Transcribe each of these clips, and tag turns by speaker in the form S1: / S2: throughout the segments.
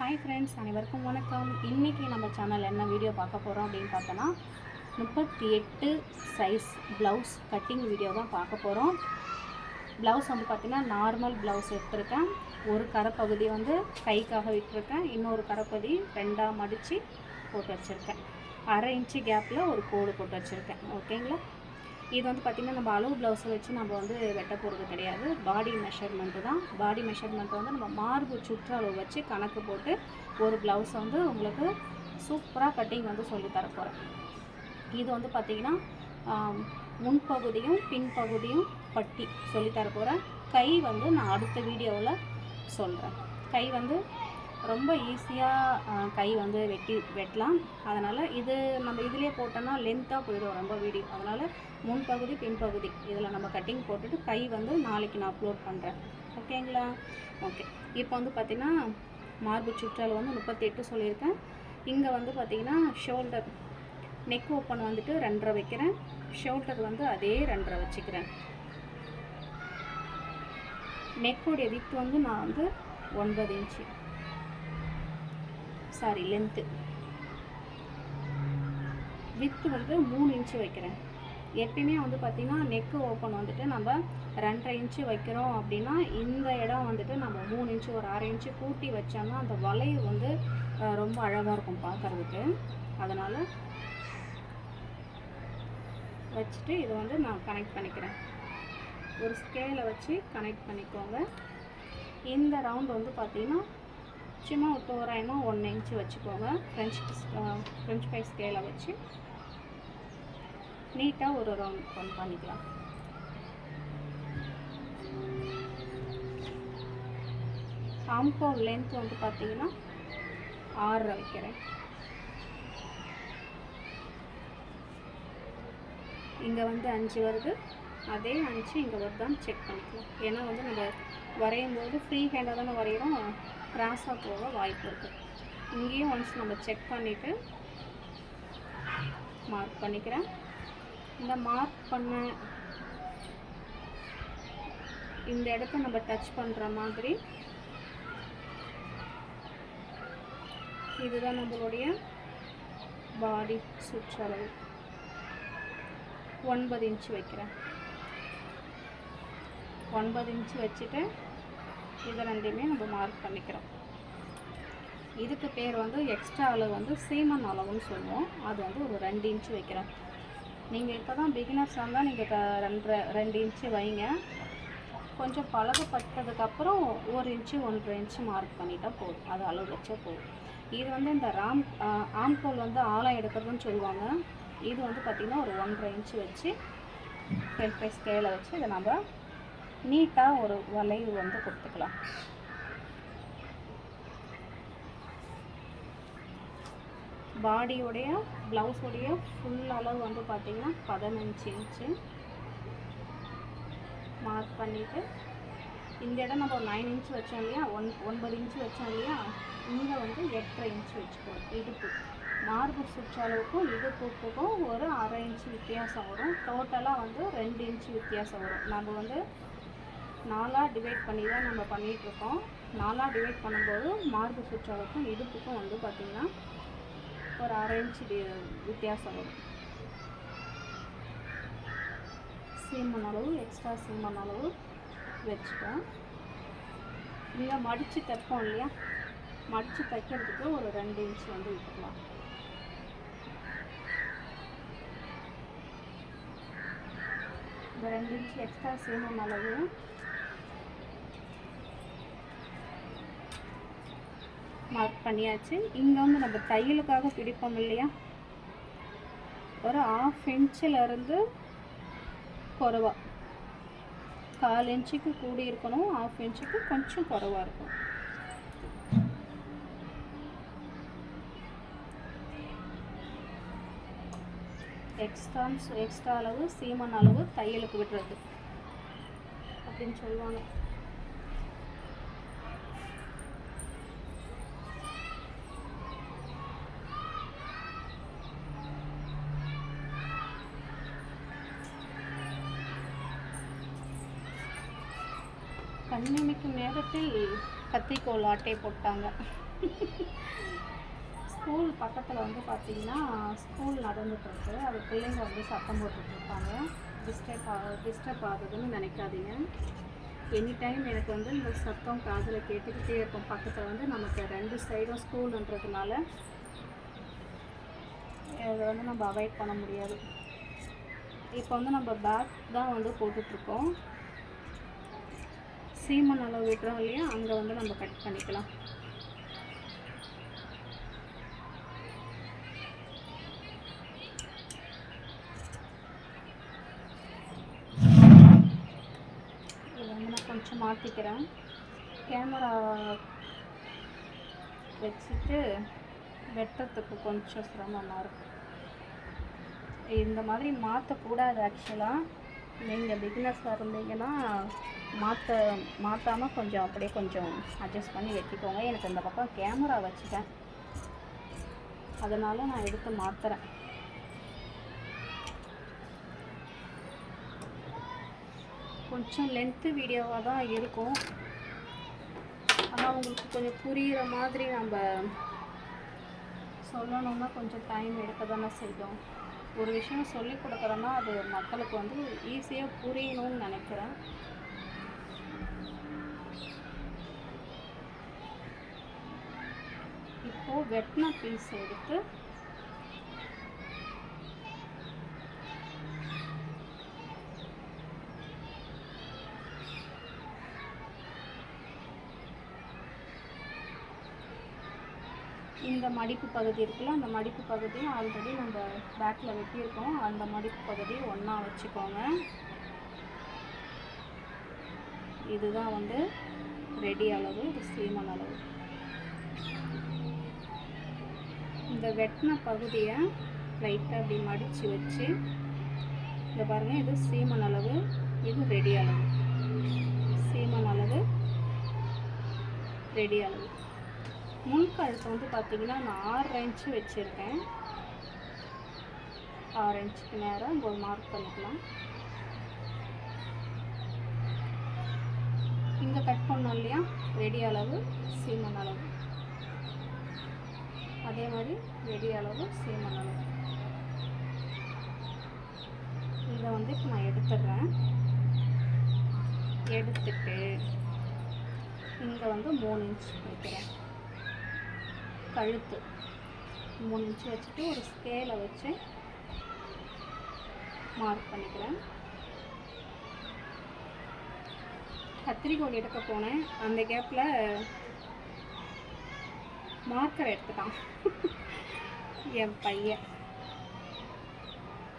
S1: Hi friends அனைவருக்கும் வணக்கம். இன்றைக்கி நம்ம சேனல் என்ன வீடியோ பார்க்க போகிறோம் அப்படின்னு பார்த்தோன்னா முப்பத்தி எட்டு சைஸ் ப்ளவுஸ் கட்டிங் வீடியோ தான் பார்க்க போகிறோம் ப்ளவுஸ் வந்து பார்த்திங்கன்னா நார்மல் ப்ளவுஸ் எடுத்திருக்கேன். ஒரு கரைப்பகுதி வந்து கைக்காக விட்டுருக்கேன். இன்னொரு கரைப்பகுதி ரெண்டாக மடித்து போட்டு வச்சுருக்கேன். அரை இன்ச்சு கேப்பில் ஒரு கோடு போட்டு வச்சுருக்கேன். ஓகேங்களா இது வந்து பார்த்திங்கன்னா நம்ம அளவு ப்ளவுஸை வச்சு நம்ம வந்து வெட்ட போகிறது கிடையாது. பாடி மெஷர்மெண்ட்டு தான். பாடி மெஷர்மெண்ட் வந்து நம்ம மார்பு சுற்றளவு வச்சு கணக்கு போட்டு ஒரு ப்ளவுஸை வந்து உங்களுக்கு சூப்பராக கட்டிங் வந்து சொல்லி தர போகிறேன் இது வந்து பார்த்திங்கன்னா முன்பகுதியும் பின்பகுதியும் பட்டி சொல்லி போகிறேன் கை வந்து நான் அடுத்த வீடியோவில் சொல்கிறேன் கை வந்து ரொம்ப ஈஸியாக கை வந்து வெட்டி வெட்டலாம். அதனால் இது நம்ம இதிலே போட்டோன்னா லென்த்தாக போயிடும் ரொம்ப வீடியோ. அதனால் முன்பகுதி பின்பகுதி இதில் நம்ம கட்டிங் போட்டுட்டு கை வந்து நாளைக்கு நான் அப்லோட் பண்ணுறேன் ஓகேங்களா ஓகே இப்போ வந்து பார்த்திங்கன்னா மார்பு சுற்றளவு வந்து முப்பத்தி எட்டு சொல்லியிருக்கேன். இங்கே வந்து பார்த்திங்கன்னா ஷோல்டர் நெக் ஓப்பன் வந்துட்டு ரெண்டரை வைக்கிறேன். ஷோல்டர் வந்து அதே ரெண்டரை வச்சுக்கிறேன். நெக்கோடைய வித் வந்து நான் வந்து ஒன்பது இன்ச்சு. சாரி லென்த்து வித்து வந்து மூணு இன்ச்சு வைக்கிறேன். எப்பயுமே வந்து பார்த்திங்கன்னா நெக்கு ஓப்பன் வந்துட்டு நம்ம ரெண்டரை இன்ச்சு வைக்கிறோம் அப்படின்னா இந்த இடம் வந்துட்டு நம்ம மூணு இன்ச்சு ஒரு அரை இன்ச்சு கூட்டி வச்சோம்னா அந்த வளைவு வந்து ரொம்ப அழகாக இருக்கும் பார்க்குறதுக்கு அதனால் வச்சுட்டு இதை வந்து நான் கனெக்ட் பண்ணிக்கிறேன். ஒரு ஸ்கேலை வச்சு கனெக்ட் பண்ணிக்கோங்க. இந்த ரவுண்ட் வந்து பார்த்திங்கன்னா சும்மா ஒரு தோராயமாக ஒன் இன்ச்சு வச்சுக்கோங்க. ஃப்ரெஞ்ச் ஃப்ரெஞ்ச் ஃப்ரை ஸ்கேலை வச்சு நீட்டாக ஒரு ரவுண்ட் ஒன் பண்ணிக்கலாம். ஆம்கோல் லென்த் வந்து பார்த்தீங்கன்னா ஆறரை வைக்கிறேன். இங்கே வந்து அஞ்சு வருது. அதே அஞ்சு இங்கே வருதான்னு செக் பண்ணிக்கலாம். ஏன்னா வந்து நம்ம வரையும் போது ஃப்ரீ ஹேண்டாக தானே வரைகிறோம் கிராஸாக போக வாய்ப்பு இருக்குது இங்கேயும் ஒன்ஸ் நம்ம செக் பண்ணிவிட்டு மார்க் பண்ணிக்கிறேன். இந்த மார்க் பண்ண இந்த இடத்த நம்ம டச் பண்ணுற மாதிரி இதுதான் நம்மளுடைய பாடி சுற்றளவு. ஒன்பது இன்ச்சு வைக்கிறேன். ஒன்பது இன்ச்சு வச்சுட்டு இது ரெண்டையுமே நம்ம மார்க் பண்ணிக்கிறோம். இதுக்கு பேர் வந்து எக்ஸ்ட்ரா அளவு வந்து சீமன் அளவுன்னு சொல்லுவோம். அது வந்து ஒரு ரெண்டு இன்ச்சு வைக்கிறோம். நீங்கள் இப்போ தான் பிகினர்ஸாக இருந்தால் நீங்கள் ரெண்டரை ரெண்டு இன்ச்சு வைங்க. கொஞ்சம் பழகப்பட்டதுக்கப்புறம் ஒரு இன்ச்சு ஒன்றரை இன்ச்சு மார்க் பண்ணிட்டால் போதும். அது அளவு வச்சா போதும். இது வந்து இந்த ராம் ஆம்கோல் வந்து ஆழம் எடுக்கிறதுன்னு சொல்லுவாங்க. இது வந்து பார்த்திங்கன்னா ஒரு ஒன்றரை இன்ச்சு வச்சு ஃப்ரெண்ட் ஸ்கேலை வச்சு இதை நம்ம நீட்டாக ஒரு வளைவு வந்து கொடுத்துக்கலாம். பாடியோடைய ப்ளவுஸோடைய ஃபுல் அளவு வந்து பார்த்திங்கன்னா பதினஞ்சு இன்ச்சு மார்க் பண்ணிவிட்டு இந்த இடம் நம்ம நைன் இன்ச் வச்சோம் இல்லையா? ஒன் ஒன்பது இன்ச் வச்சோம் இல்லையா? இங்கே வந்து எட்டரை இன்ச் வச்சுக்கணும். இடுப்பு. மார்பு சுற்றளவுக்கும் இடுப்புக்கும் ஒரு அரை இன்ச் வித்தியாசம் வரும். டோட்டலாக வந்து ரெண்டு இன்ச் வித்தியாசம் வரும். நம்ம வந்து நாலாக டிவைட் பண்ணி தான் நம்ம பண்ணிகிட்ருக்கோம் நாலாக டிவைட் பண்ணும்போது மார்பு சுற்றளவுக்கும் இடுப்புக்கும் வந்து பார்த்திங்கன்னா ஒரு அரை இன்ச் வித்தியாசம் வரும். சீமன் அளவு எக்ஸ்ட்ரா சீமன் அளவு வச்சுட்டோம். இங்கே மடித்து தைப்போம் இல்லையா? மடித்து தைக்கிறதுக்கு ஒரு ரெண்டு இன்ச் வந்து விட்டுக்கலாம். இந்த ரெண்டு இன்ச் எக்ஸ்ட்ரா சீமன் அளவு மார்க் பண்ணியாச்சு. இங்கே வந்து நம்ம தையலுக்காக பிடிப்போம் இல்லையா? ஒரு ஆஃப் இன்ச்சிலருந்து குறவா. கால் இன்ச்சுக்கு கூடி இருக்கணும் ஆஃப் இன்ச்சுக்கு கொஞ்சம் குறவாக இருக்கும் எக்ஸ்ட்ரா எக்ஸ்ட்ரா அளவு சீமன் அளவு தையலுக்கு விடுறது. அப்படின்னு சொல்லுவாங்க. கண்ணிமைக்கும் நேரத்தில் கத்திரிக்கோல் ஆட்டை போட்டாங்க. ஸ்கூல் பக்கத்தில் வந்து பார்த்தீங்கன்னா ஸ்கூல் நடந்துட்டுருக்கு. அது பிள்ளைங்க வந்து சத்தம் போட்டுட்ருப்பாங்க டிஸ்டர்ப் ஆ டிஸ்டர்ப் ஆகுதுன்னு நினைக்காதீங்க. எனி டைம் எனக்கு வந்து இந்த சத்தம் காதில் கேட்டுக்கிட்டே இருக்கும். பக்கத்தில் வந்து நமக்கு ரெண்டு சைடும் ஸ்கூலுன்றதுனால அதை வந்து நம்ம அவாய்ட் பண்ண முடியாது. இப்போ வந்து நம்ம பேக் தான் வந்து போட்டுட்ருக்கோம். சீமன் அளவு விடுறோம் இல்லையா அங்கே வந்து நம்ம கட் பண்ணிக்கலாம். இதை வந்து நான் கொஞ்சம் மாற்றிக்கிறேன் கேமரா வச்சுட்டு வெட்டுறதுக்கு கொஞ்சம் சிரமமாக இருக்கும் இந்த மாதிரி மாற்றக்கூடாது ஆக்சுவலாக நீங்கள் பிகினர்ஸாக இருந்தீங்கன்னா மாற்ற மாற்றாமல் கொஞ்சம் அப்படியே கொஞ்சம் அட்ஜஸ்ட் பண்ணி வெட்டிக்கோங்க. எனக்கு இந்த பக்கம் கேமரா வச்சுட்டேன். அதனால் நான் எடுத்து மாற்றுறேன் கொஞ்சம் லென்த்து வீடியோவாக தான் இருக்கும். ஆனால் உங்களுக்கு கொஞ்சம் புரிகிற மாதிரி நம்ம சொல்லணும்னா கொஞ்சம் டைம் எடுக்க தானே செய்யும். ஒரு விஷயம் சொல்லி கொடுக்குறோன்னா அது மக்களுக்கு வந்து ஈஸியாக புரியணும்னு நினைக்கிறேன். இப்போது வெட்டின பீஸ் எடுத்து இந்த மடிப்பு பகுதி இருக்குல்ல அந்த மடிப்பு பகுதியும் ஆல்ரெடி நம்ம பேக்கில் வெட்டியிருக்கோம். அந்த மடிப்பு பகுதியை ஒன்றா வச்சுக்கோங்க. இதுதான் வந்து ரெடி அளவு இது சீமன் அளவு. இந்த வெட்டின பகுதியை லைட்டாக அப்படி மடித்து வச்சு இந்த பாருங்கள் இது சீமன் அளவு இது ரெடி அளவு. சீமன் அளவு ரெடி அளவு. முன்கழுத்தை வந்து பார்த்திங்கன்னா நான் ஆறு இன்ச்சு வச்சுருக்கேன். ஆறு இன்ச்சுக்கு நேரம் ஒரு மார்க் பண்ணிக்கலாம். இங்கே கட் பண்ணோம் இல்லையா? ரெடி அளவு சீமன் அளவு. அதே மாதிரி வெடி அளவு சீமன் அளவு. இதை வந்து இப்போ நான் எடுத்துடுறேன். எடுத்துட்டு இங்கே வந்து மூணு இன்ச் வைக்கிறேன். கழுத்து. மூணு இன்ச்சு வச்சுட்டு ஒரு ஸ்கேலை வச்சு மார்க் பண்ணிக்கிறேன். கத்திரிக்கோல் எடுக்க போனேன். அந்த கேப்பில் மார்க்கர் எடுத்துட்டான். என் பையன்.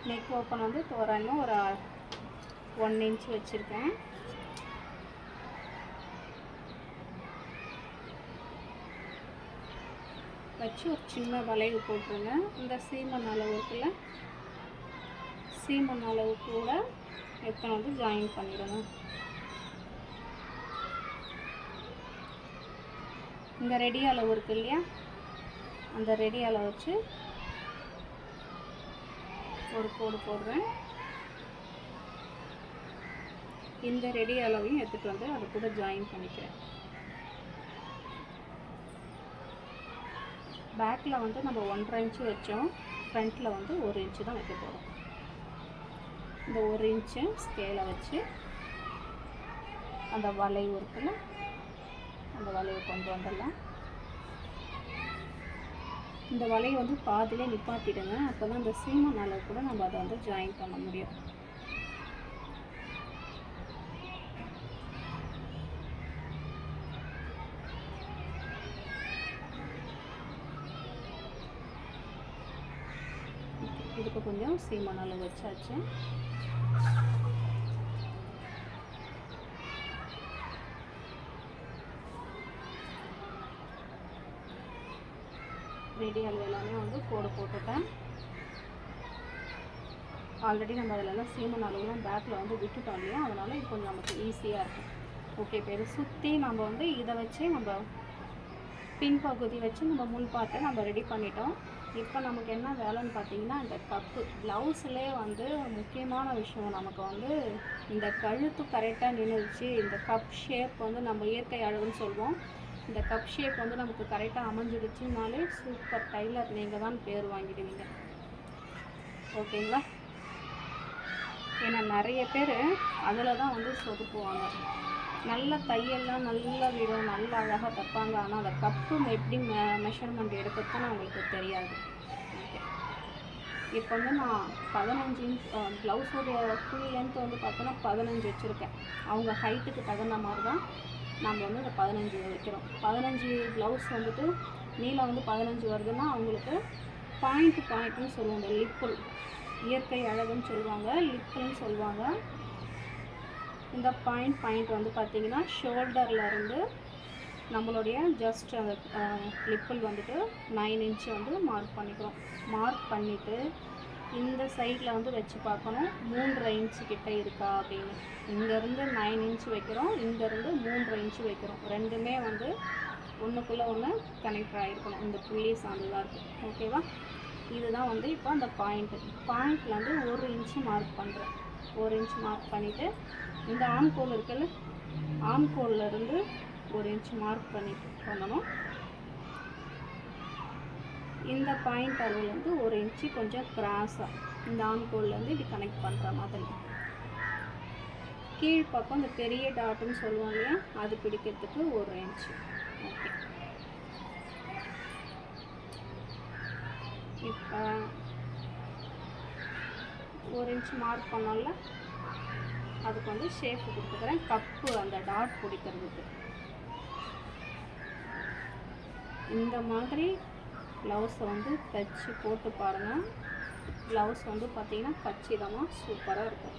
S1: நெக் ஓப்பன் வந்து தோராயமாக ஒரு ஒன் இன்ச் வச்சுருக்கேன். வச்சு ஒரு சின்ன வளைவு போட்டுருங்க. இந்த சீமன் அளவுக்குள்ள சீமன் அளவு கூட எத்தனை வந்து ஜாயின் பண்ணிடுங்க இந்த ரெடி அளவு இருக்குது இல்லையா? அந்த ரெடி அளவு வச்சு ஒரு கோடு போடுறேன். இந்த ரெடி அளவையும் எடுத்துகிட்டு வந்து அது கூட ஜாயின் பண்ணிக்கிறேன். பேக்கில் வந்து நம்ம ஒன்றரை இன்ச்சு வச்சோம். ஃப்ரண்ட்டில் வந்து ஒரு இன்ச்சு தான் வைக்க போகிறோம் இந்த ஒரு இன்ச்சு ஸ்கேலை வச்சு அந்த வளைவு இருக்குல்ல அந்த வலையை கொண்டு வந்துடலாம். இந்த வலையை வந்து பாதியிலே நிப்பாட்டிடுங்க. அப்போ தான் இந்த சீமன் அளவு கூட நம்ம அதை வந்து ஜாயின் பண்ண முடியும். இதுக்கு கொஞ்சம் சீமன் அளவு வச்சாச்சு. ரெடி எல்லாமே வந்து கோடு போட்டுட்டேன். ஆல்ரெடி நம்ம அதிலலாம் சீமன் அளவுலாம் பேக்கில் வந்து விட்டுட்டோம் இல்லையா? அதனால் இது கொஞ்சம் நமக்கு ஈஸியாக இருக்கும். ஓகே இப்போ இதை சுற்றி நம்ம வந்து இதை வச்சு நம்ம பின்பகுதி வச்சு நம்ம முன் பார்த்து நம்ம ரெடி பண்ணிட்டோம். இப்போ நமக்கு என்ன வேலைன்னு பார்த்தீங்கன்னா இந்த கப்பு ப்ளவுஸ்லேயே வந்து முக்கியமான விஷயம் நமக்கு வந்து இந்த கழுத்து கரெக்டாக நின்றுச்சு இந்த கப் ஷேப் வந்து நம்ம இயற்கை அழகுன்னு சொல்லுவோம். இந்த கப் ஷேப் வந்து நமக்கு கரெக்டாக அமைஞ்சிடுச்சுனாலே சூப்பர் டைலர் நீங்கள் தான் பேர் வாங்கிடுவீங்க. ஓகேங்களா ஏன்னா நிறைய பேர் அதில் தான் வந்து சொதுக்குவாங்க. நல்ல தையல்லாம் நல்லா விடும் நல்லா அழகாக தைப்பாங்க. ஆனால் அந்த கப்பு எப்படி மெ மெஷர்மெண்ட் எடுக்கிறதுன்னு அவங்களுக்கு தெரியாது. ஓகே இப்போ வந்து நான் பதினஞ்சு இன்ச் ப்ளவுஸோடைய ஃபுல் லென்த் வந்து பார்த்தோன்னா பதினஞ்சு வச்சுருக்கேன். அவங்க ஹைட்டுக்கு தகுந்த மாதிரி தான் நம்ம வந்து இந்த பதினஞ்சு வைக்கிறோம். பதினஞ்சு ப்ளவுஸ் வந்துட்டு நீளம் வந்து பதினஞ்சு வருதுன்னா அவங்களுக்கு பாயிண்ட் பாயிண்ட்னு சொல்லுவாங்க. லிப்புல் இயற்கை அழகுன்னு சொல்லுவாங்க. லிப்புன்னு சொல்லுவாங்க. இந்த பாயிண்ட் பாயிண்ட் வந்து பார்த்திங்கன்னா ஷோல்டரில் இருந்து நம்மளுடைய ஜஸ்ட் அந்த லிப்பிள் வந்துட்டு நைன் இன்ச்சு வந்து மார்க் பண்ணிக்கிறோம். மார்க் பண்ணிவிட்டு இந்த சைடில் வந்து வச்சு பார்க்கணும். மூன்றரை இன்ச்சு கிட்டே இருக்கா அப்படின்னு. இங்கேருந்து நைன் இன்ச் வைக்கிறோம். இங்கேருந்து மூன்றரை இன்ச்சு வைக்கிறோம். ரெண்டுமே வந்து ஒன்றுக்குள்ளே ஒன்று கனெக்ட் ஆகிருக்கணும் இந்த புள்ளி சார்ந்துதான் இருக்குது ஓகேவா இதுதான் வந்து இப்போ அந்த பாயிண்ட்டு பாயிண்டில் வந்து ஒரு இன்ச்சு மார்க் பண்ணுறேன் ஒரு இன்ச் மார்க் பண்ணிவிட்டு இந்த ஆம்கோல் இருக்குல்ல ஆம்கோல்ல இருந்து ஒரு இன்ச் மார்க் பண்ணிட்டு பண்ணணும். இந்த பாயிண்ட் அளவுலேருந்து ஒரு இன்ச்சு கொஞ்சம் கிராஸாக இந்த ஆம்கோல்லேருந்து இப்படி கனெக்ட் பண்ணுற மாதிரி. கீழ் பக்கம் இந்த பெரிய டாட்டுன்னு சொல்லுவோம் இல்லையா? அது பிடிக்கிறதுக்கு ஒரு இன்ச்சு ஓகே இப்போ ஒரு இன்ச் மார்க் பண்ணோம்ல? அதுக்கு வந்து ஷேப் கொடுத்துக்கிறேன். கப்பு அந்த டாட் பிடிக்கிறதுக்கு. இந்த மாதிரி ப்ளவுஸை வந்து தைச்சி போட்டு பாருங்கள் ப்ளவுஸ் வந்து பார்த்திங்கன்னா கச்சிதமாக சூப்பராக இருக்கும்.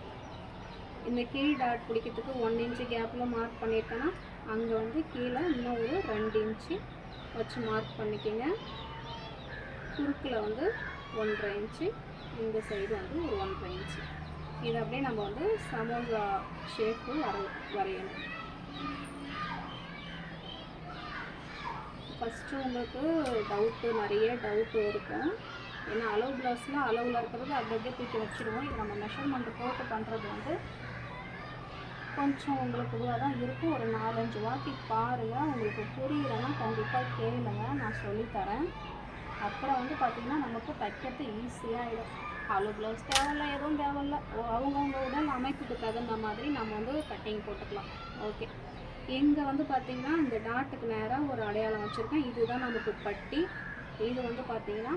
S1: இந்த கீழ் டாட் பிடிக்கிறதுக்கு ஒன் இன்ச்சு கேப்பில் மார்க் பண்ணியிருக்கேன்னா அங்கே வந்து கீழே இன்னும் ஒரு ரெண்டு இன்ச்சு வச்சு மார்க் பண்ணிக்கோங்க. குறுக்கில் வந்து ஒன்றரை இன்ச்சு இந்த சைடு வந்து ஒரு ஒன்றரை இன்ச்சு இது அப்படியே நம்ம வந்து சமோசா ஷேப்பு வர வரையணும். ஃபஸ்ட்டு உங்களுக்கு டவுட்டு நிறைய டவுட்டு இருக்கும். ஏன்னா அளவு ப்ளவுஸில் அளவில் இருக்கிறது அப்படி அப்படியே தூக்கி வச்சுருவோம் இது நம்ம மெஷர்மெண்ட்டு போட்டு பண்ணுறது வந்து கொஞ்சம் உங்களுக்கு இதுவாக தான் இருக்கும். ஒரு நாலஞ்சு வாட்டி பாருங்கள் உங்களுக்கு புரியலைன்னா கண்டிப்பாக கேளுங்க. நான் சொல்லித்தரேன். அப்புறம் வந்து பார்த்திங்கன்னா நமக்கு தைக்கிறது ஈஸியாகிடும் அளவு ப்ளவுஸ் தேவையில்ல எதுவும் தேவையில்ல. ஓ, உடல் அமைப்புக்கு தகுந்த மாதிரி நம்ம வந்து கட்டிங் போட்டுக்கலாம். ஓகே இங்கே வந்து பார்த்திங்கன்னா இந்த டாட்டுக்கு நேராக ஒரு அடையாளம் வச்சுருக்கேன். இதுதான் நமக்கு பட்டி. இது வந்து பார்த்திங்கன்னா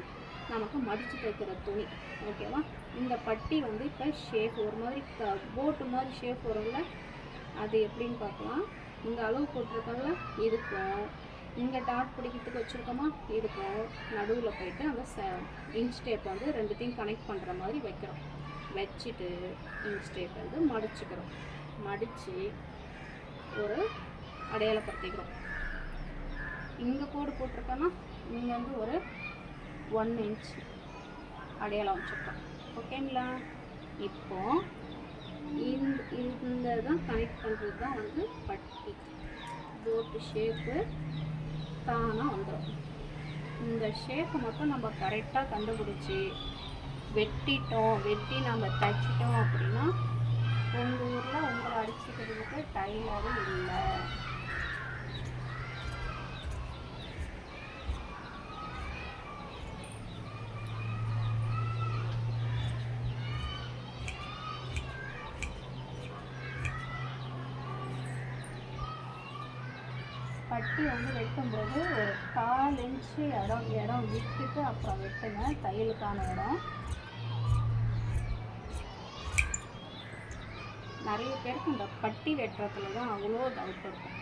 S1: நமக்கு மடித்து தைக்கிற துணி. ஓகேவா இந்த பட்டி வந்து இப்போ ஷேப் ஒரு மாதிரி க போட்டு மாதிரி ஷேப் வரும்ல? அது எப்படின்னு பார்க்கலாம். இங்கே அளவு போட்டிருக்கோம்ல இதுக்கும் இங்கே டாட் பிடிக்கிறதுக்கு வச்சுருக்கோமா? இதுக்கும் நடுவில் போயிட்டு அந்த ச இன்ச் டேப் வந்து ரெண்டுத்தையும் கனெக்ட் பண்ணுற மாதிரி வைக்கிறோம். வச்சுட்டு இன்ச் டேப் வந்து மடிச்சுக்கிறோம். மடித்து ஒரு அடையாளப்படுத்திக்கிறோம். இங்கே கோடு போட்டிருக்கோன்னா இங்கே வந்து ஒரு ஒன் இன்ச் அடையாளம் வச்சுருக்கோம். ஓகேங்களா இப்போ இந்த இந்த தான் கனெக்ட் பண்ணுறது தான் வந்து பட்டி. போட்டு ஷேப்பு தானாக வந்துடும் இந்த ஷேப்பை மட்டும் நம்ம கரெக்டாக கண்டுபிடிச்சி வெட்டிட்டோம். வெட்டி நம்ம தைச்சிட்டோம் அப்படின்னா அடிச்சுக்கிறதுக்கு இல்லை. பட்டி வந்து வெட்டும்போது ஒரு கால் இன்ச்சு இடம் இடம் விட்டுட்டு அப்புறம் வெட்டுங்க தையலுக்கான இடம். நிறைய பேருக்கு இந்த பட்டி வெட்டுறதுல தான் அவ்வளோ டவுட் இருக்கும்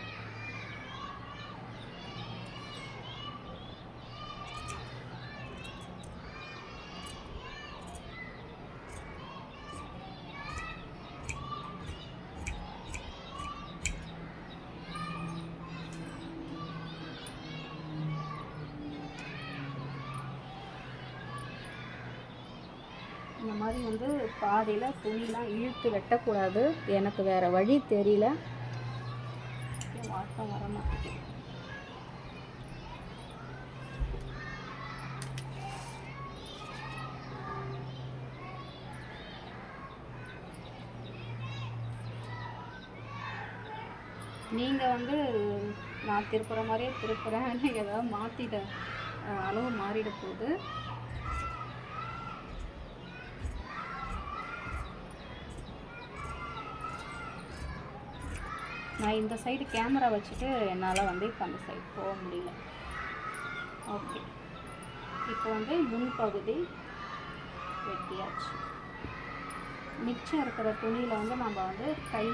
S1: இந்த மாதிரி வந்து பாதியில் துணிலாம் இழுத்து வெட்டக்கூடாது. எனக்கு வேறு வழி தெரியல. வாட்டம் வர நீங்கள் வந்து நான் திருப்புற மாதிரியே திருப்புறேன் ஏதாவது மாற்றிட அளவு மாறிட போகுது. நான் இந்த சைடு கேமரா வச்சுட்டு என்னால் வந்து இப்போ அந்த சைடு போக முடியல. ஓகே இப்போ வந்து முன்பகுதி வெட்டியாச்சு. மிச்சம் இருக்கிற துணியில் வந்து நம்ம வந்து கை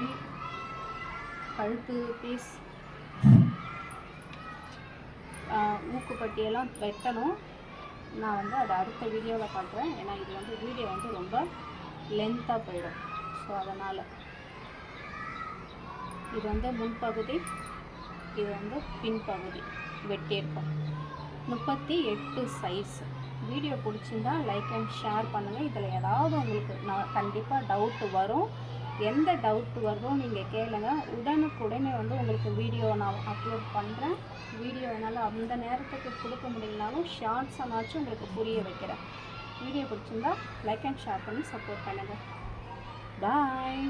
S1: கழுத்து பீஸ் மூக்குப்பட்டியெல்லாம் வெட்டணும். நான் வந்து அதை அடுத்த வீடியோவில் பார்க்குறேன் ஏன்னா இது வந்து வீடியோ வந்து ரொம்ப லென்த்தாக போயிடும். ஸோ அதனால் இது வந்து முன்பகுதி இது வந்து பின்பகுதி வெட்டியிருக்கோம். முப்பத்தி எட்டு சைஸ் வீடியோ பிடிச்சிருந்தா லைக் அண்ட் ஷேர் பண்ணுங்கள் இதில் ஏதாவது உங்களுக்கு நான் கண்டிப்பாக டவுட்டு வரும். எந்த டவுட் வருதோ நீங்கள் கேளுங்க. உடனுக்குடனே வந்து உங்களுக்கு வீடியோ நான் அப்லோட் பண்ணுறேன் வீடியோ என்னால் அந்த நேரத்துக்கு கொடுக்க முடியலனாலும் ஷார்ட்ஸானாச்சும் உங்களுக்கு புரிய வைக்கிறேன். வீடியோ பிடிச்சிருந்தா லைக் அண்ட் ஷேர் பண்ணி சப்போர்ட் பண்ணுங்கள் பாய்